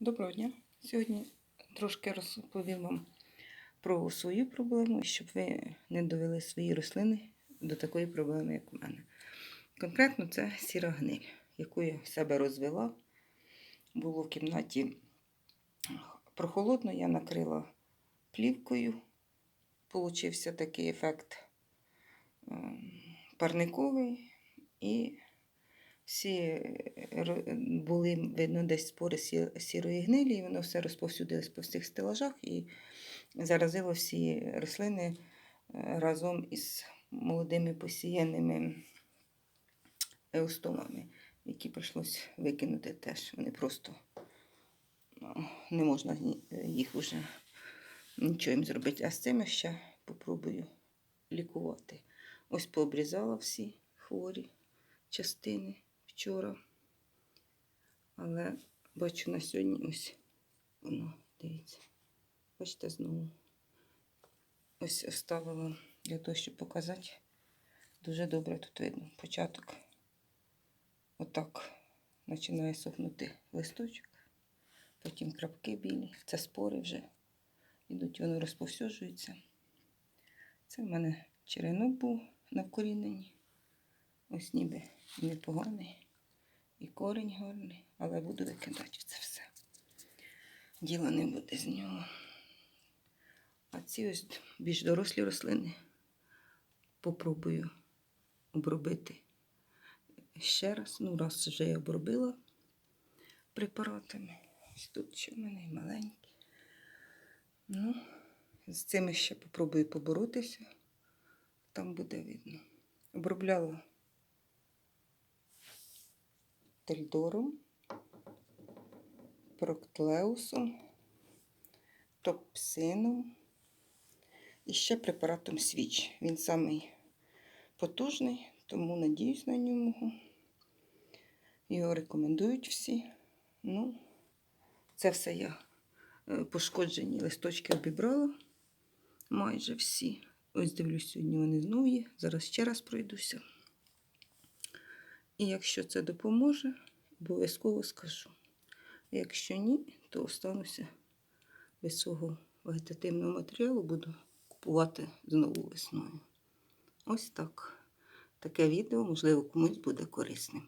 Доброго дня! Сьогодні трошки розповім вам про свою проблему, щоб ви не довели свої рослини до такої проблеми, як у мене. Конкретно це сіра гниль, яку я в себе розвела. Було в кімнаті прохолодно, я накрила плівкою. Получився такий ефект ем, парниковий і всі е, були, видно, десь спори сірої гнилі, і воно все розповсюдилось по всіх стелажах і заразило всі рослини е, разом із молодими посіяними еустомами, які прийшлось викинути теж. Вони просто ну, не можна їх вже нічого їм зробити. А з цими ще попробую лікувати. Ось пообрізала всі хворі частини вчора. Але бачу на сьогодні ось воно, дивіться. Бачите, знову ось оставила для того, щоб показати. Дуже добре тут видно. Початок отак починає сохнути листочок, потім крапки білі, це спори вже йдуть, воно розповсюджується. Це в мене черенок був на вкоріненні. Ось ніби непоганий, і корінь гарний, але буду викидати це все. Діла не буде з нього. А ці ось більш дорослі рослини попробую обробити ще раз. Ну, раз вже я обробила препаратами. Ось тут ще в мене і маленькі. Ну, з цими ще попробую поборотися. Там буде видно. Обробляла тельдором, проктлеусом, топсином і ще препаратом свіч. Він самий потужний, тому надіюсь на нього. Його рекомендують всі. Ну, це все я е, пошкоджені листочки обібрала. Майже всі. Ось дивлюсь, сьогодні вони знову є. Зараз ще раз пройдуся. І якщо це допоможе, обов'язково скажу. Якщо ні, то остануся без свого вегетативного матеріалу, буду купувати знову весною. Ось так. Таке відео, можливо, комусь буде корисним.